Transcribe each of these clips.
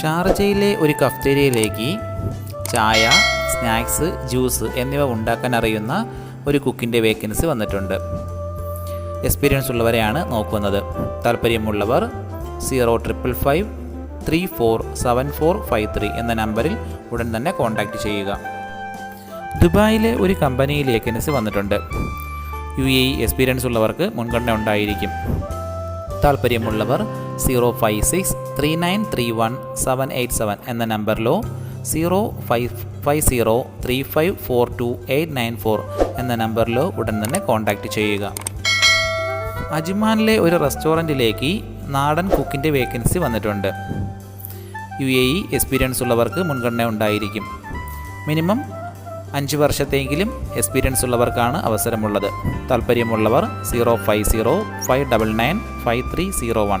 ഷാർജയിലെ ഒരു കഫ്തേരിയയിലേക്ക് ചായ സ്നാക്സ് ജ്യൂസ് എന്നിവ ഉണ്ടാക്കാൻ അറിയുന്ന ഒരു കുക്കിന്റെ വേക്കൻസി വന്നിട്ടുണ്ട്. എക്സ്പീരിയൻസ് ഉള്ളവരെയാണ് നോക്കുന്നത്. താല്പര്യമുള്ളവർ zero triple five three four seven four five three എന്ന നമ്പറിൽ ഉടൻ തന്നെ കോൺടാക്റ്റ് ചെയ്യുക. ദുബായിലെ ഒരു കമ്പനിയിൽ വേക്കൻസി വന്നിട്ടുണ്ട്. യു എ എക്സ്പീരിയൻസ് ഉള്ളവർക്ക് മുൻഗണന ഉണ്ടായിരിക്കും. താല്പര്യമുള്ളവർ zero five six three nine three one seven eight seven എന്ന നമ്പറിലോ zero five five zero three five four two eight nine four എന്ന നമ്പറിലോ ഉടൻ തന്നെ കോൺടാക്റ്റ് ചെയ്യുക. അജ്മാനിലെ ഒരു റെസ്റ്റോറന്റിലേക്ക് നാടൻ കുക്കിന്റെ വേക്കൻസി വന്നിട്ടുണ്ട്. യു എ ഇ എക്സ്പീരിയൻസ് ഉള്ളവർക്ക് മുൻഗണന ഉണ്ടായിരിക്കും. മിനിമം അഞ്ച് വർഷത്തെങ്കിലും എക്സ്പീരിയൻസ് ഉള്ളവർക്കാണ് അവസരമുള്ളത്. താല്പര്യമുള്ളവർ zero five zero five double nine five three zero one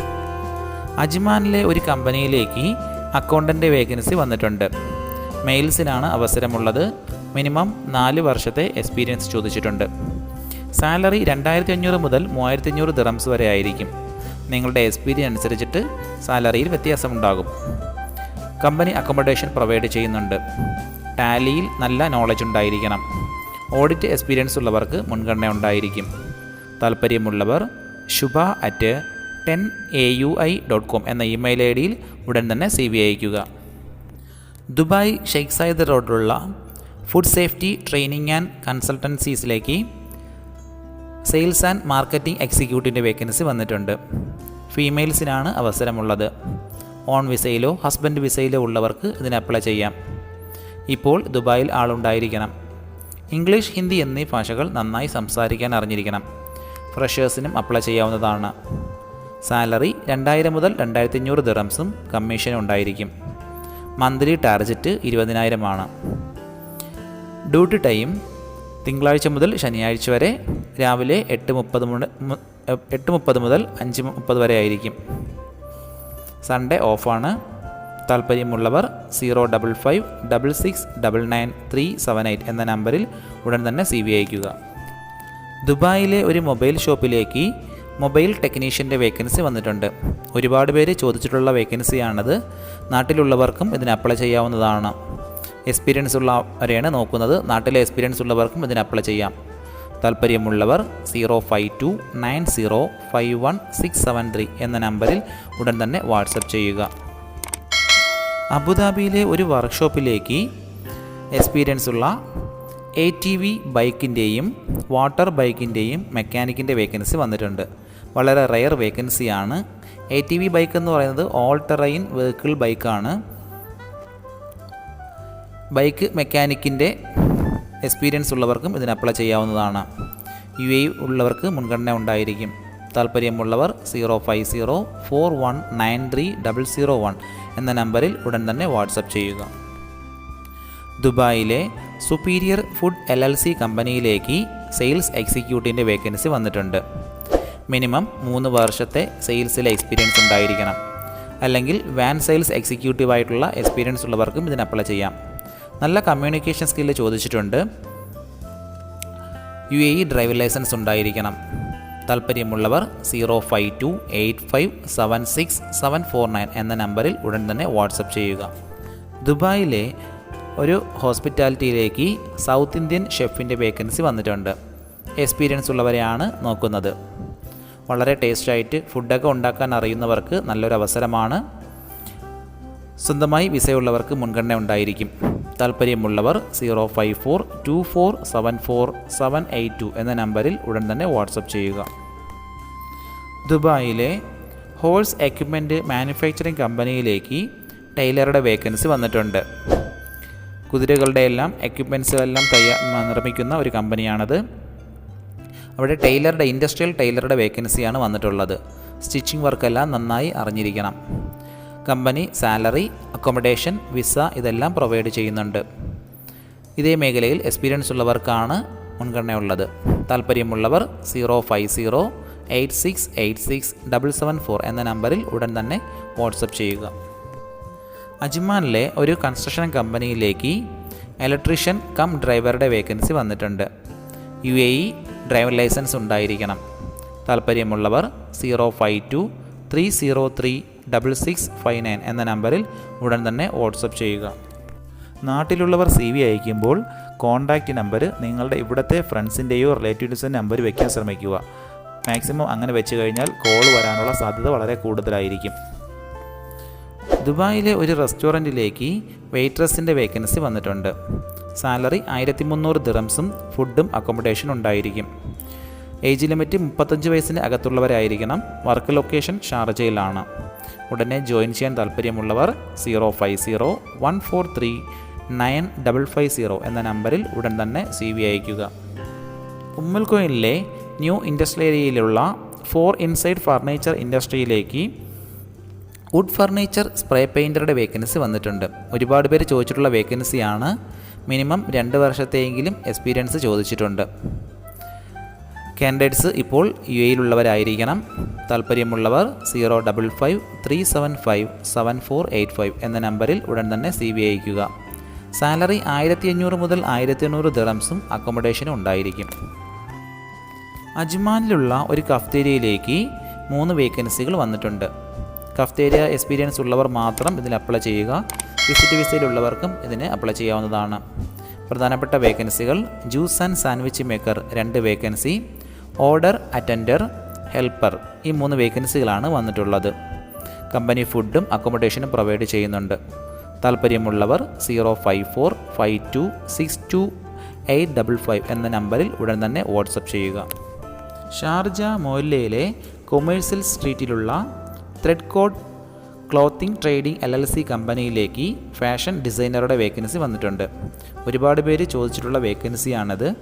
അജ്മാനിലെ ഒരു കമ്പനിയിലേക്ക് അക്കൗണ്ടന്റ് വേക്കൻസി വന്നിട്ടുണ്ട്. മെയിൽസിനാണ് അവസരമുള്ളത്. മിനിമം നാല് വർഷത്തെ എക്സ്പീരിയൻസ് ചോദിച്ചിട്ടുണ്ട്. സാലറി രണ്ടായിരത്തി അഞ്ഞൂറ് മുതൽ മൂവായിരത്തി അഞ്ഞൂറ് ദിറംസ് വരെ ആയിരിക്കും. നിങ്ങളുടെ എക്സ്പീരിയൻസ് അനുസരിച്ചിട്ട് സാലറിയിൽ വ്യത്യാസമുണ്ടാകും. കമ്പനി അക്കോമഡേഷൻ പ്രൊവൈഡ് ചെയ്യുന്നുണ്ട്. ടാലിയിൽ നല്ല നോളജ് ഉണ്ടായിരിക്കണം. ഓഡിറ്റ് എക്സ്പീരിയൻസ് ഉള്ളവർക്ക് മുൻഗണന ഉണ്ടായിരിക്കും. താല്പര്യമുള്ളവർ Shubha at ten A U I dot com എന്ന ഇമെയിൽ ഐ ഡിയിൽ ഉടൻ തന്നെ സി വി അയക്കുക ദുബായ് ഷെയ്ഖ് സായിദ് റോഡിലുള്ള ഫുഡ് സേഫ്റ്റി ട്രെയിനിങ് ആൻഡ് കൺസൾട്ടൻസീസിലേക്ക് സെയിൽസ് ആൻഡ് മാർക്കറ്റിംഗ് എക്സിക്യൂട്ടീവിന്റെ വേക്കൻസി വന്നിട്ടുണ്ട്. ഫീമെയിൽസിനാണ് അവസരമുള്ളത്. ഓൺ വിസയിലോ ഹസ്ബൻഡ് വിസയിലോ ഉള്ളവർക്ക് ഇതിന് അപ്ലൈ ചെയ്യാം. ഇപ്പോൾ ദുബായിൽ ആളുണ്ടായിരിക്കണം. ഇംഗ്ലീഷ് ഹിന്ദി എന്നീ ഭാഷകൾ നന്നായി സംസാരിക്കാൻ അറിഞ്ഞിരിക്കണം. ഫ്രഷേഴ്സിനും അപ്ലൈ ചെയ്യാവുന്നതാണ്. സാലറി രണ്ടായിരം മുതൽ രണ്ടായിരത്തി അഞ്ഞൂറ് ദിറംസും കമ്മീഷൻ ഉണ്ടായിരിക്കും. മന്ത്ലി ടാർജറ്റ് ഇരുപതിനായിരമാണ് ഡ്യൂട്ടി ടൈം തിങ്കളാഴ്ച മുതൽ ശനിയാഴ്ച വരെ രാവിലെ എട്ട് മുപ്പത് മുതൽ എട്ട് മുപ്പത് മുതൽ അഞ്ച് മുപ്പത് വരെ ആയിരിക്കും. സൺഡേ ഓഫാണ്. താല്പര്യമുള്ളവർ zero double five double six double nine three seven eight എന്ന നമ്പറിൽ ഉടൻ തന്നെ സി വി അയക്കുക ദുബായിലെ ഒരു മൊബൈൽ ഷോപ്പിലേക്ക് മൊബൈൽ ടെക്നീഷ്യന്റെ വേക്കൻസി വന്നിട്ടുണ്ട്. ഒരുപാട് പേര് ചോദിച്ചിട്ടുള്ള വേക്കൻസിയാണത്. നാട്ടിലുള്ളവർക്കും ഇതിന് അപ്ലൈ ചെയ്യാവുന്നതാണ്. എക്സ്പീരിയൻസ് ഉള്ളവരെയാണ് നോക്കുന്നത്. നാട്ടിലെ എക്സ്പീരിയൻസ് ഉള്ളവർക്കും ഇതിന് അപ്ലൈ ചെയ്യാം. താല്പര്യമുള്ളവർ zero five two nine zero five one six seven three എന്ന നമ്പറിൽ ഉടൻ തന്നെ വാട്സപ്പ് ചെയ്യുക. അബുദാബിയിലെ ഒരു വർക്ക്ഷോപ്പിലേക്ക് എക്സ്പീരിയൻസ് ഉള്ള എ ടി വി ബൈക്കിന്റെയും വാട്ടർ ബൈക്കിന്റെയും മെക്കാനിക്കിന്റെ വേക്കൻസി വന്നിട്ടുണ്ട്. വളരെ റെയർ വേക്കൻസിയാണ് എ ടി വി ബൈക്ക് എന്ന് പറയുന്നത് ഓൾ ടെറൈൻ വെഹിക്കിൾ ബൈക്കാണ് ബൈക്ക് മെക്കാനിക്കിന്റെ എക്സ്പീരിയൻസ് ഉള്ളവർക്കും ഇതിന് അപ്ലൈ ചെയ്യാവുന്നതാണ്. യു എ ഉള്ളവർക്ക് മുൻഗണന ഉണ്ടായിരിക്കും. താല്പര്യമുള്ളവർ zero five zero four one nine three double zero one എന്ന നമ്പറിൽ ഉടൻ തന്നെ വാട്സപ്പ് ചെയ്യുക. ദുബായിലെ superior food L L C കമ്പനിയിലേക്ക് സെയിൽസ് എക്സിക്യൂട്ടീവിന്റെ വേക്കൻസി വന്നിട്ടുണ്ട്. മിനിമം മൂന്ന് വർഷത്തെ സെയിൽസിലെ എക്സ്പീരിയൻസ് ഉണ്ടായിരിക്കണം. അല്ലെങ്കിൽ വാൻ സെയിൽസ് എക്സിക്യൂട്ടീവ് ആയിട്ടുള്ള എക്സ്പീരിയൻസ് ഉള്ളവർക്കും ഇതിന് അപ്ലൈ ചെയ്യാം. നല്ല കമ്മ്യൂണിക്കേഷൻ സ്കില്ല് ചോദിച്ചിട്ടുണ്ട്. U A E driving licence ഉണ്ടായിരിക്കണം. താല്പര്യമുള്ളവർ zero five two eight five seven six seven four nine എന്ന നമ്പറിൽ ഉടൻ തന്നെ വാട്സപ്പ് ചെയ്യുക. ദുബായിലെ ഒരു ഹോസ്പിറ്റാലിറ്റിയിലേക്ക് സൗത്ത് ഇന്ത്യൻ ഷെഫിന്റെ വേക്കൻസി വന്നിട്ടുണ്ട്. എക്സ്പീരിയൻസ് ഉള്ളവരെയാണ് നോക്കുന്നത്. വളരെ ടേസ്റ്റായിട്ട് ഫുഡൊക്കെ ഉണ്ടാക്കാൻ അറിയുന്നവർക്ക് നല്ലൊരു അവസരമാണ്. സ്വന്തമായി വിസയുള്ളവർക്ക് മുൻഗണന ഉണ്ടായിരിക്കും. താല്പര്യമുള്ളവർ zero five four two four seven four seven eight two എന്ന നമ്പറിൽ ഉടൻ തന്നെ വാട്സപ്പ് ചെയ്യുക. ദുബായിലെ ഹോഴ്സ് എക്യുപ്മെന്റ് മാനുഫാക്ചറിംഗ് കമ്പനിയിലേക്ക് ടൈലറുടെ വേക്കൻസി വന്നിട്ടുണ്ട്. കുതിരകളുടെ എല്ലാം എക്യുപ്മെൻസുകളെല്ലാം തയ്യാ നിർമ്മിക്കുന്ന ഒരു കമ്പനിയാണത്. അവിടെ ടൈലറുടെ ഇൻഡസ്ട്രിയൽ ടൈലറുടെ വേക്കൻസിയാണ് വന്നിട്ടുള്ളത്. സ്റ്റിച്ചിങ് വർക്കെല്ലാം നന്നായി അറിഞ്ഞിരിക്കണം. കമ്പനി സാലറി അക്കോമഡേഷൻ വിസ ഇതെല്ലാം പ്രൊവൈഡ് ചെയ്യുന്നുണ്ട്. ഇതേ മേഖലയിൽ എക്സ്പീരിയൻസ് ഉള്ളവർക്കാണ് മുൻഗണനയുള്ളത്. താല്പര്യമുള്ളവർ zero five zero eight six eight six double seven four എന്ന നമ്പറിൽ ഉടൻ തന്നെ വാട്സപ്പ് ചെയ്യുക. അജ്മാനിലെ ഒരു കൺസ്ട്രക്ഷൻ കമ്പനിയിലേക്ക് ഇലക്ട്രീഷ്യൻ കം ഡ്രൈവറുടെ വേക്കൻസി വന്നിട്ടുണ്ട്. U A E driver licence ഉണ്ടായിരിക്കണം. താല്പര്യമുള്ളവർ zero five two three zero three double six five nine എന്ന നമ്പറിൽ ഉടൻ തന്നെ വാട്സപ്പ് ചെയ്യുക. നാട്ടിലുള്ളവർ സി വി അയക്കുമ്പോൾ കോൺടാക്റ്റ് നമ്പർ നിങ്ങളുടെ ഇവിടുത്തെ ഫ്രണ്ട്സിന്റെയോ റിലേറ്റീവ്സിന്റെ നമ്പർ വയ്ക്കാൻ ശ്രമിക്കുക. മാക്സിമം അങ്ങനെ വെച്ച് കഴിഞ്ഞാൽ കോൾ വരാനുള്ള സാധ്യത വളരെ കൂടുതലായിരിക്കും. ദുബായിലെ ഒരു റെസ്റ്റോറന്റിലേക്ക് വെയിട്രസിന്റെ വേക്കൻസി വന്നിട്ടുണ്ട്. സാലറി ആയിരത്തി മുന്നൂറ് ദിറംസും ഫുഡും അക്കോമഡേഷനും ഉണ്ടായിരിക്കും. ഏജ് ലിമിറ്റ് മുപ്പത്തഞ്ച് വയസ്സിന് അകത്തുള്ളവരായിരിക്കണം. Work location ഷാർജയിലാണ്. ഉടനെ ജോയിൻ ചെയ്യാൻ താല്പര്യമുള്ളവർ zero five zero one four three nine double five zero എന്ന നമ്പറിൽ ഉടൻ തന്നെ സി വി അയക്കുക ഉമ്മൽകോയിലെ ന്യൂ ഇൻഡസ്ട്രി ഏരിയയിലുള്ള ഫോർ ഇൻസൈഡ് ഫർണിച്ചർ ഇൻഡസ്ട്രിയിലേക്ക് വുഡ് ഫർണിച്ചർ സ്പ്രേ പെയിന്ററുടെ വേക്കൻസി വന്നിട്ടുണ്ട്. ഒരുപാട് പേര് ചോദിച്ചിട്ടുള്ള വേക്കൻസിയാണ് മിനിമം രണ്ട് വർഷത്തെയെങ്കിലും എക്സ്പീരിയൻസ് ചോദിച്ചിട്ടുണ്ട്. കാൻഡിഡേറ്റ്സ് ഇപ്പോൾ യു എയിലുള്ളവരായിരിക്കണം. താല്പര്യമുള്ളവർ zero double five three seven five seven four eight five എന്ന നമ്പറിൽ ഉടൻ തന്നെ സി വി അയക്കുക സാലറി ആയിരത്തി അഞ്ഞൂറ് മുതൽ ആയിരത്തി എണ്ണൂറ് ദിറംസും അക്കോമഡേഷനും ഉണ്ടായിരിക്കും. അജ്മാനിലുള്ള ഒരു കഫ്തേരിയയിലേക്ക് മൂന്ന് വേക്കൻസികൾ വന്നിട്ടുണ്ട്. കഫ്തേരിയ എക്സ്പീരിയൻസ് ഉള്ളവർ മാത്രം ഇതിൽ അപ്ലൈ ചെയ്യുക. വിസിറ്റ് വിസയിലുള്ളവർക്കും ഇതിന് അപ്ലൈ ചെയ്യാവുന്നതാണ്. പ്രധാനപ്പെട്ട വേക്കൻസികൾ ജ്യൂസ് ആൻഡ് സാൻഡ്വിച്ച് മേക്കർ രണ്ട് വേക്കൻസി ഓർഡർ അറ്റൻഡർ ഹെൽപ്പർ ഈ മൂന്ന് വേക്കൻസികളാണ് വന്നിട്ടുള്ളത്. കമ്പനി ഫുഡും അക്കോമഡേഷനും പ്രൊവൈഡ് ചെയ്യുന്നുണ്ട്. താല്പര്യമുള്ളവർ zero five four five two six two eight double five എന്ന നമ്പറിൽ ഉടൻ തന്നെ വാട്സപ്പ് ചെയ്യുക. ഷാർജ മോല്ലയിലെ commercial സ്ട്രീറ്റിലുള്ള thread code clothing trading L L C കമ്പനിയിലേക്ക് ഫാഷൻ ഡിസൈനറുടെ വേക്കൻസി വന്നിട്ടുണ്ട്. ഒരുപാട് പേര് ചോദിച്ചിട്ടുള്ള വേക്കൻസിയാണത്.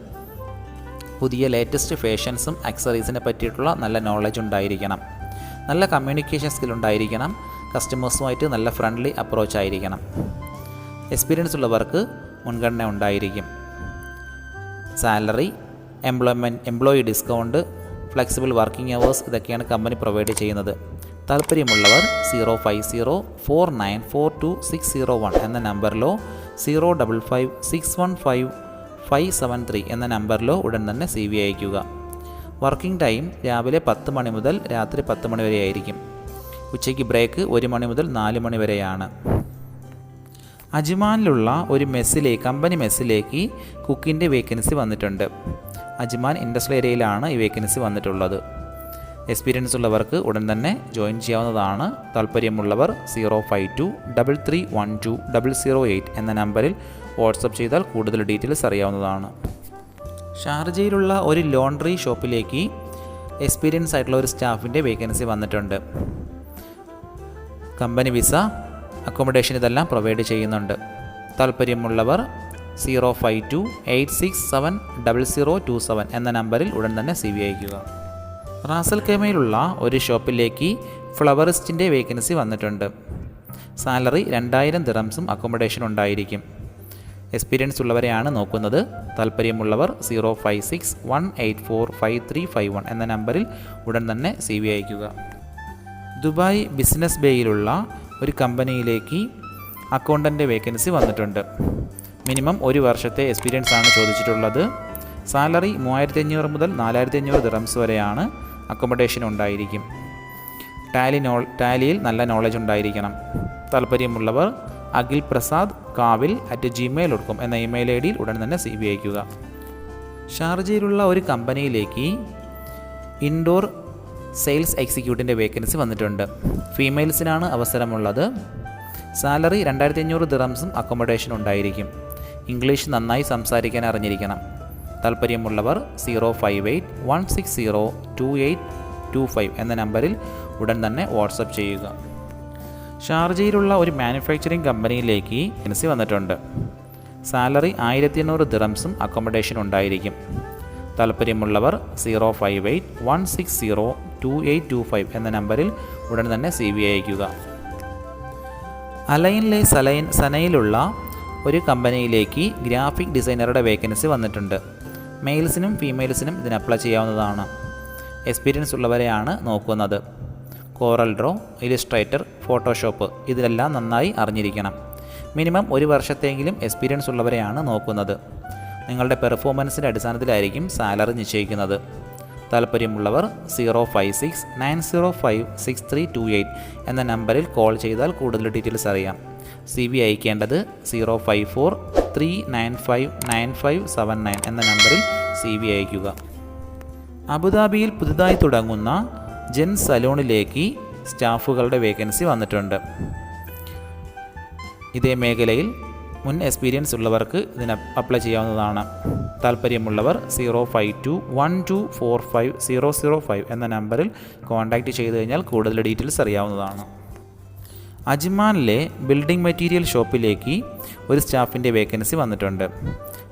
പുതിയ ലേറ്റസ്റ്റ് ഫാഷൻസും അക്സറീസിനെ പറ്റിയിട്ടുള്ള നല്ല നോളജ് ഉണ്ടായിരിക്കണം. നല്ല കമ്മ്യൂണിക്കേഷൻ സ്കിൽ ഉണ്ടായിരിക്കണം. കസ്റ്റമേഴ്സുമായിട്ട് നല്ല ഫ്രണ്ട്ലി അപ്രോച്ച് ആയിരിക്കണം. എക്സ്പീരിയൻസ് ഉള്ളവർക്ക് മുൻഗണന ഉണ്ടായിരിക്കും. Salary employment employee discount flexible working hours ഇതൊക്കെയാണ് കമ്പനി പ്രൊവൈഡ് ചെയ്യുന്നത്. താല്പര്യമുള്ളവർ zero five zero four nine four two six zero one എന്ന നമ്പറിലോ zero double five six one five five seven three എന്ന നമ്പറിലോ ഉടൻ തന്നെ സി വി അയക്കുക വർക്കിംഗ് ടൈം രാവിലെ പത്ത് മണി മുതൽ രാത്രി പത്ത് മണി വരെ ആയിരിക്കും. ഉച്ചയ്ക്ക് ബ്രേക്ക് ഒരു മണി മുതൽ നാല് മണി വരെയാണ്. അജ്മാനിലുള്ള ഒരു മെസ്സിലേക്ക് കമ്പനി മെസ്സിലേക്ക് കുക്കിന്റെ വേക്കൻസി വന്നിട്ടുണ്ട്. അജ്മാൻ ഇൻഡസ്ട്രിയൽ ഏരിയയിലാണ് ഈ വേക്കൻസി വന്നിട്ടുള്ളത്. എക്സ്പീരിയൻസ് ഉള്ളവർക്ക് ഉടൻ തന്നെ ജോയിൻ ചെയ്യാവുന്നതാണ്. താല്പര്യമുള്ളവർ zero five two double three one two double zero eight എന്ന നമ്പറിൽ വാട്സപ്പ് ചെയ്താൽ കൂടുതൽ ഡീറ്റെയിൽസ് അറിയാവുന്നതാണ്. ഷാർജയിലുള്ള ഒരു ലോണ്ടറി ഷോപ്പിലേക്ക് എക്സ്പീരിയൻസ് ആയിട്ടുള്ള ഒരു സ്റ്റാഫിന്റെ വേക്കൻസി വന്നിട്ടുണ്ട്. കമ്പനി വിസ അക്കോമഡേഷൻ ഇതെല്ലാം പ്രൊവൈഡ് ചെയ്യുന്നുണ്ട്. താല്പര്യമുള്ളവർ zero five two eight six seven double zero two seven എന്ന നമ്പറിൽ ഉടൻ തന്നെ സി വി അയക്കുക റാസൽ കേമയിലുള്ള ഒരു ഷോപ്പിലേക്ക് ഫ്ലവറിസ്റ്റിന്റെ വേക്കൻസി വന്നിട്ടുണ്ട്. സാലറി രണ്ടായിരം ദിറംസും അക്കോമഡേഷൻ ഉണ്ടായിരിക്കും. എക്സ്പീരിയൻസ് ഉള്ളവരെയാണ് നോക്കുന്നത്. താല്പര്യമുള്ളവർ zero five six one eight four five three five one എന്ന നമ്പറിൽ ഉടൻ തന്നെ സി വി അയക്കുക ദുബായ് ബിസിനസ് ബേയിലുള്ള ഒരു കമ്പനിയിലേക്ക് അക്കൗണ്ടന്റെ വേക്കൻസി വന്നിട്ടുണ്ട്. മിനിമം ഒരു വർഷത്തെ എക്സ്പീരിയൻസ് ആണ് ചോദിച്ചിട്ടുള്ളത്. സാലറി മൂവായിരത്തി അഞ്ഞൂറ് മുതൽ നാലായിരത്തി അഞ്ഞൂറ് ദിറംസ് വരെയാണ് അക്കോമഡേഷൻ ഉണ്ടായിരിക്കും. ടാലി നോ ടാലിയിൽ നല്ല നോളജ് ഉണ്ടായിരിക്കണം. താല്പര്യമുള്ളവർ Akhil Prasad Kavil at Gmail dot എന്ന ഇമെയിൽ ഐ ഡിയിൽ ഉടൻ തന്നെ സി ബി അയക്കുക ഷാർജയിലുള്ള ഒരു കമ്പനിയിലേക്ക് ഇൻഡോർ സെയിൽസ് എക്സിക്യൂട്ടീവിന്റെ വേക്കൻസി വന്നിട്ടുണ്ട്. ഫീമെയിൽസിനാണ് അവസരമുള്ളത്. സാലറി രണ്ടായിരത്തി അഞ്ഞൂറ് ദിറംസും അക്കോമഡേഷൻ ഉണ്ടായിരിക്കും. ഇംഗ്ലീഷ് നന്നായി സംസാരിക്കാൻ അറിഞ്ഞിരിക്കണം. താല്പര്യമുള്ളവർ zero five eight one six zero two eight two five എന്ന നമ്പറിൽ ഉടൻ തന്നെ വാട്സപ്പ് ചെയ്യുക. ഷാർജയിലുള്ള ഒരു മാനുഫാക്ചറിംഗ് കമ്പനിയിലേക്ക് എൻസി വന്നിട്ടുണ്ട്. സാലറി ആയിരത്തി എണ്ണൂറ് ദിറംസും അക്കോമഡേഷൻ ഉണ്ടായിരിക്കും. താല്പര്യമുള്ളവർ zero five eight one six zero two eight two five എന്ന നമ്പറിൽ ഉടൻ തന്നെ സി വി അയക്കുക അലൈനിലെ സലൈൻ സനയിലുള്ള ഒരു കമ്പനിയിലേക്ക് ഗ്രാഫിക് ഡിസൈനറുടെ വേക്കൻസി വന്നിട്ടുണ്ട്. മെയിൽസിനും ഫീമെയിൽസിനും ഇതിന് അപ്ലൈ ചെയ്യാവുന്നതാണ്. എക്സ്പീരിയൻസ് ഉള്ളവരെയാണ് നോക്കുന്നത്. കോറൽ ഡ്രോ ഇലിസ്ട്രേറ്റർ ഫോട്ടോഷോപ്പ് ഇതിലെല്ലാം നന്നായി അറിഞ്ഞിരിക്കണം. മിനിമം ഒരു വർഷത്തെങ്കിലും എക്സ്പീരിയൻസ് ഉള്ളവരെയാണ് നോക്കുന്നത്. നിങ്ങളുടെ പെർഫോമൻസിന്റെ അടിസ്ഥാനത്തിലായിരിക്കും സാലറി നിശ്ചയിക്കുന്നത്. താല്പര്യമുള്ളവർ zero five six nine zero five six three two eight എന്ന നമ്പറിൽ കോൾ ചെയ്താൽ കൂടുതൽ ഡീറ്റെയിൽസ് അറിയാം. C B അയക്കേണ്ടത് zero five four three nine five nine five seven nine എന്ന നമ്പറിൽ സി ബി അയക്കുക. അബുദാബിയിൽ പുതുതായി തുടങ്ങുന്ന ജെൻ സലൂണിലേക്ക് സ്റ്റാഫുകളുടെ വേക്കൻസി വന്നിട്ടുണ്ട്. ഇതേ മേഖലയിൽ മുൻ എക്സ്പീരിയൻസ് ഉള്ളവർക്ക് ഇതിന് അപ്ലൈ ചെയ്യാവുന്നതാണ്. താല്പര്യമുള്ളവർ zero five two one two four five zero zero five എന്ന നമ്പറിൽ കോൺടാക്റ്റ് ചെയ്തു കഴിഞ്ഞാൽ കൂടുതൽ ഡീറ്റെയിൽസ് അറിയാവുന്നതാണ്. അജ്മാനിലെ ബിൽഡിംഗ് മെറ്റീരിയൽ ഷോപ്പിലേക്ക് ഒരു സ്റ്റാഫിന്റെ വേക്കൻസി വന്നിട്ടുണ്ട്.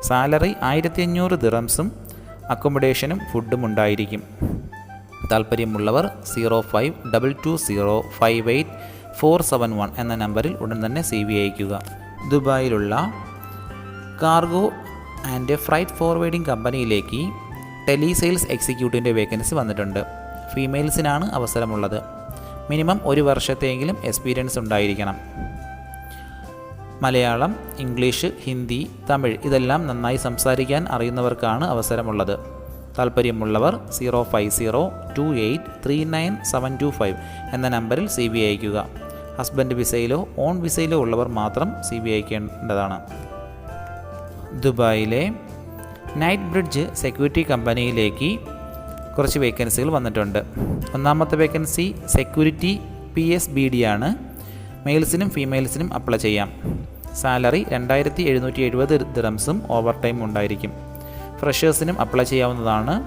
സാലറി ആയിരത്തി അഞ്ഞൂറ് ദിറംസും അക്കോമഡേഷനും ഫുഡും ഉണ്ടായിരിക്കും. താല്പര്യമുള്ളവർ zero five double two zero five eight four seven one എന്ന നമ്പറിൽ ഉടൻ തന്നെ സി വി അയക്കുക ദുബായിലുള്ള കാർഗോ ആൻഡ് ഫ്രൈറ്റ് ഫോർവേഡിംഗ് കമ്പനിയിലേക്ക് ടെലി സെയിൽസ് എക്സിക്യൂട്ടീവിന്റെ വേക്കൻസി വന്നിട്ടുണ്ട്. ഫീമെയിൽസിനാണ് അവസരമുള്ളത്. മിനിമം ഒരു വർഷത്തെയെങ്കിലും എക്സ്പീരിയൻസ് ഉണ്ടായിരിക്കണം. മലയാളം ഇംഗ്ലീഷ് ഹിന്ദി തമിഴ് ഇതെല്ലാം നന്നായി സംസാരിക്കാൻ അറിയുന്നവർക്കാണ് അവസരമുള്ളത്. താല്പര്യമുള്ളവർ zero five zero two eight three nine seven two five എന്ന നമ്പറിൽ സി ബി അയക്കുക ഹസ്ബൻഡ് വിസയിലോ ഓൺ വിസയിലോ ഉള്ളവർ മാത്രം സി ബി അയക്കേണ്ടതാണ് ദുബായിലെ നൈറ്റ് ബ്രിഡ്ജ് സെക്യൂരിറ്റി കമ്പനിയിലേക്ക് കുറച്ച് വേക്കൻസികൾ വന്നിട്ടുണ്ട്. ഒന്നാമത്തെ vacancy security P S B D ആണ്. മെയിൽസിനും ഫീമെയിൽസിനും അപ്ലൈ ചെയ്യാം. സാലറി രണ്ടായിരത്തി എഴുന്നൂറ്റി എഴുപത് ദിറംസും ഓവർ ടൈം ഉണ്ടായിരിക്കും. ഫ്രഷേഴ്സിനും അപ്ലൈ ചെയ്യാവുന്നതാണ്.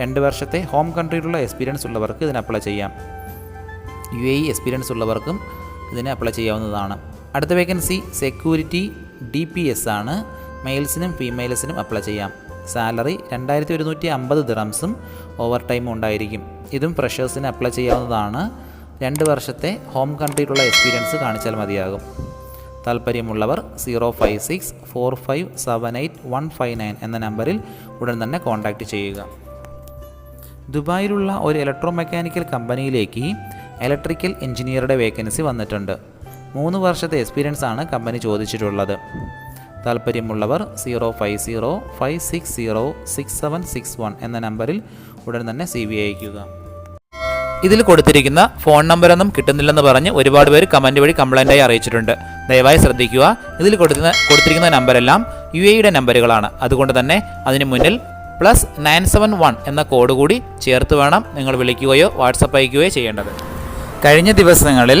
രണ്ട് വർഷത്തെ ഹോം കൺട്രിയിലുള്ള എക്സ്പീരിയൻസ് ഉള്ളവർക്ക് ഇതിന് അപ്ലൈ ചെയ്യാം. യു എ ഇ എക്സ്പീരിയൻസ് ഉള്ളവർക്കും ഇതിന് അപ്ലൈ ചെയ്യാവുന്നതാണ്. അടുത്ത vacancy security D P S ആണ്. മെയിൽസിനും ഫീമെയിൽസിനും അപ്ലൈ ചെയ്യാം. സാലറി രണ്ടായിരത്തി ഒരുന്നൂറ്റി അമ്പത് ദിറംസും ഓവർ ടൈമും ഉണ്ടായിരിക്കും. ഇതും ഫ്രഷേഴ്സിന് അപ്ലൈ ചെയ്യാവുന്നതാണ്. രണ്ട് വർഷത്തെ ഹോം കൺട്രിയിലുള്ള എക്സ്പീരിയൻസ് കാണിച്ചാൽ മതിയാകും. താല്പര്യമുള്ളവർ zero five six four five seven eight one five nine എന്ന നമ്പറിൽ ഉടൻ തന്നെ കോൺടാക്റ്റ് ചെയ്യുക. ദുബായിലുള്ള ഒരു ഇലക്ട്രോ മെക്കാനിക്കൽ കമ്പനിയിലേക്ക് ഇലക്ട്രിക്കൽ എഞ്ചിനീയറുടെ വേക്കൻസി വന്നിട്ടുണ്ട്. മൂന്ന് വർഷത്തെ എക്സ്പീരിയൻസ് ആണ് കമ്പനി ചോദിച്ചിട്ടുള്ളത്. താല്പര്യമുള്ളവർ zero five zero five six zero six seven six one എന്ന നമ്പറിൽ ഉടൻ തന്നെ സി വി അയക്കുക ഇതിൽ കൊടുത്തിരിക്കുന്ന ഫോൺ നമ്പറൊന്നും കിട്ടുന്നില്ലെന്ന് പറഞ്ഞ് ഒരുപാട് പേര് കമന്റ് വഴി കംപ്ലൈന്റായി അറിയിച്ചിട്ടുണ്ട്. ദയവായി ശ്രദ്ധിക്കുക. ഇതിൽ കൊടുക്കുന്ന കൊടുത്തിരിക്കുന്ന നമ്പരെല്ലാം യു എയുടെ നമ്പറുകളാണ്. അതുകൊണ്ട് തന്നെ അതിന് മുന്നിൽ പ്ലസ് നയൻ സെവൻ വൺ എന്ന കോഡ് കൂടി ചേർത്ത് വേണം നിങ്ങൾ വിളിക്കുകയോ വാട്സപ്പ് അയക്കുകയോ ചെയ്യേണ്ടത്. കഴിഞ്ഞ ദിവസങ്ങളിൽ